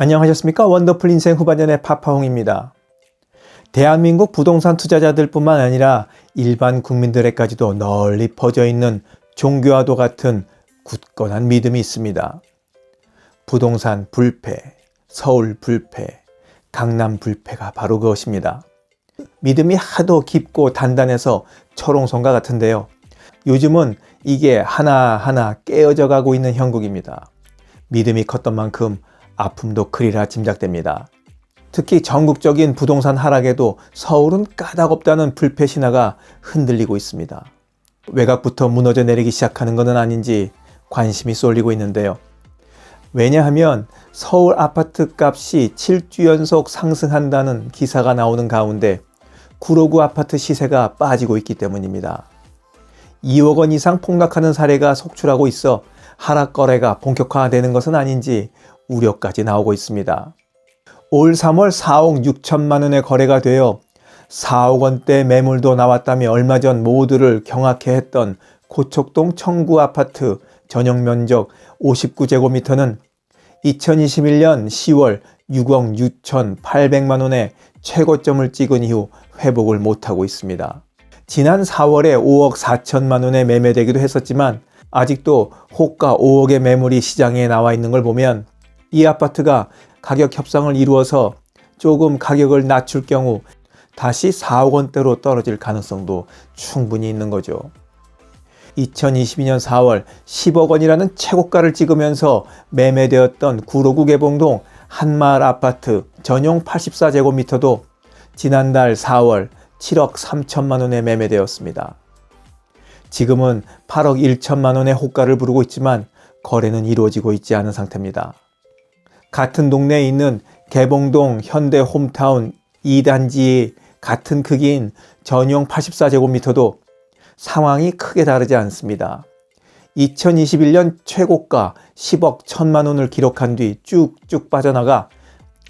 안녕하셨습니까? 원더풀 인생 후반전의 파파홍입니다. 대한민국 부동산 투자자들뿐만 아니라 일반 국민들에까지도 널리 퍼져 있는 종교와도 같은 굳건한 믿음이 있습니다. 부동산 불패, 서울 불패, 강남 불패가 바로 그것입니다. 믿음이 하도 깊고 단단해서 철옹성과 같은데요. 요즘은 이게 하나하나 깨어져 가고 있는 형국입니다. 믿음이 컸던 만큼 아픔도 크리라 짐작됩니다. 특히 전국적인 부동산 하락에도 서울은 까닭없다는 불패 신화가 흔들리고 있습니다. 외곽부터 무너져 내리기 시작하는 것은 아닌지 관심이 쏠리고 있는데요. 왜냐하면 서울 아파트 값이 7주 연속 상승한다는 기사가 나오는 가운데 구로구 아파트 시세가 빠지고 있기 때문입니다. 2억 원 이상 폭락하는 사례가 속출하고 있어 하락 거래가 본격화되는 것은 아닌지 우려까지 나오고 있습니다. 올 3월 4억 6천만 원의 거래가 되어 4억 원대 매물도 나왔다며 얼마 전 모두를 경악해 했던 고척동 청구 아파트 전용 면적 59제곱미터는 2021년 10월 6억 6천8백만 원의 최고점을 찍은 이후 회복을 못하고 있습니다. 지난 4월에 5억 4천만 원에 매매되기도 했었지만 아직도 호가 5억의 매물이 시장에 나와 있는 걸 보면 이 아파트가 가격 협상을 이루어서 조금 가격을 낮출 경우 다시 4억 원대로 떨어질 가능성도 충분히 있는 거죠. 2022년 4월 10억 원이라는 최고가를 찍으면서 매매되었던 구로구 개봉동 한마을 아파트 전용 84제곱미터도 지난달 4월 7억 3천만 원에 매매되었습니다. 지금은 8억 1천만 원의 호가를 부르고 있지만 거래는 이루어지고 있지 않은 상태입니다. 같은 동네에 있는 개봉동 현대 홈타운 2단지 같은 크기인 전용 84제곱미터도 상황이 크게 다르지 않습니다. 2021년 최고가 10억 1천만 원을 기록한 뒤 쭉쭉 빠져나가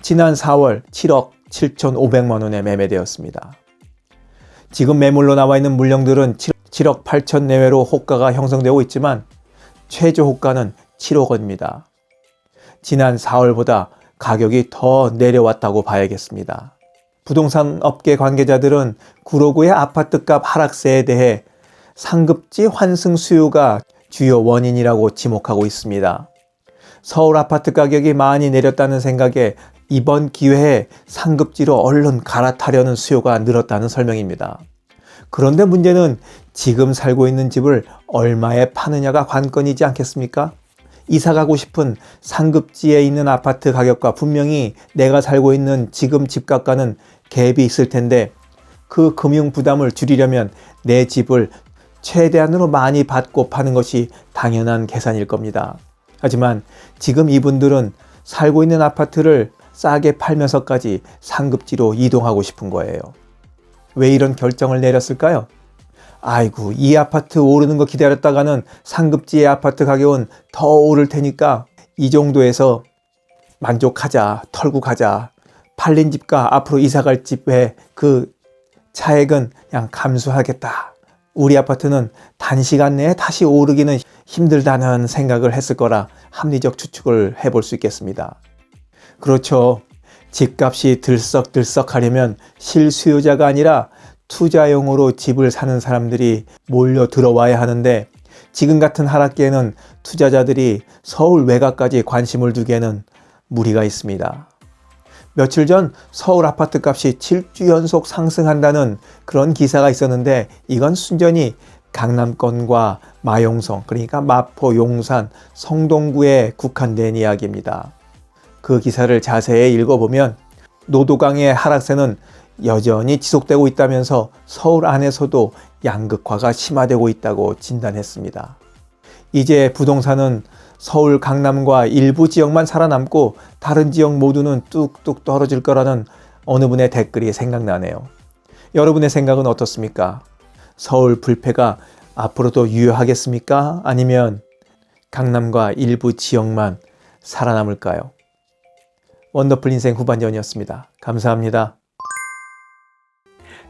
지난 4월 7억 7천5백만 원에 매매되었습니다. 지금 매물로 나와 있는 물량들은 7억 8천 내외로 호가가 형성되고 있지만 최저 호가는 7억 원입니다. 지난 4월보다 가격이 더 내려왔다고 봐야겠습니다. 부동산 업계 관계자들은 구로구의 아파트값 하락세에 대해 상급지 환승 수요가 주요 원인이라고 지목하고 있습니다. 서울 아파트 가격이 많이 내렸다는 생각에 이번 기회에 상급지로 얼른 갈아타려는 수요가 늘었다는 설명입니다. 그런데 문제는 지금 살고 있는 집을 얼마에 파느냐가 관건이지 않겠습니까? 이사 가고 싶은 상급지에 있는 아파트 가격과 분명히 내가 살고 있는 지금 집값과는 갭이 있을 텐데 그 금융 부담을 줄이려면 내 집을 최대한으로 많이 받고 파는 것이 당연한 계산일 겁니다. 하지만 지금 이분들은 살고 있는 아파트를 싸게 팔면서까지 상급지로 이동하고 싶은 거예요. 왜 이런 결정을 내렸을까요? 아이고, 이 아파트 오르는 거 기다렸다가는 상급지의 아파트 가격은 더 오를 테니까 이 정도에서 만족하자, 털고 가자. 팔린 집과 앞으로 이사 갈 집의 그 차액은 그냥 감수하겠다. 우리 아파트는 단시간 내에 다시 오르기는 힘들다는 생각을 했을 거라 합리적 추측을 해볼 수 있겠습니다. 그렇죠. 집값이 들썩들썩 하려면 실수요자가 아니라 투자용으로 집을 사는 사람들이 몰려 들어와야 하는데 지금 같은 하락기에는 투자자들이 서울 외곽까지 관심을 두기에는 무리가 있습니다. 며칠 전 서울 아파트 값이 7주 연속 상승한다는 그런 기사가 있었는데 이건 순전히 강남권과 마용성, 그러니까 마포, 용산, 성동구에 국한된 이야기입니다. 그 기사를 자세히 읽어보면 노도강의 하락세는 여전히 지속되고 있다면서 서울 안에서도 양극화가 심화되고 있다고 진단했습니다. 이제 부동산은 서울 강남과 일부 지역만 살아남고 다른 지역 모두는 뚝뚝 떨어질 거라는 어느 분의 댓글이 생각나네요. 여러분의 생각은 어떻습니까? 서울 불패가 앞으로도 유효하겠습니까? 아니면 강남과 일부 지역만 살아남을까요? 원더풀 인생 후반전이었습니다. 감사합니다.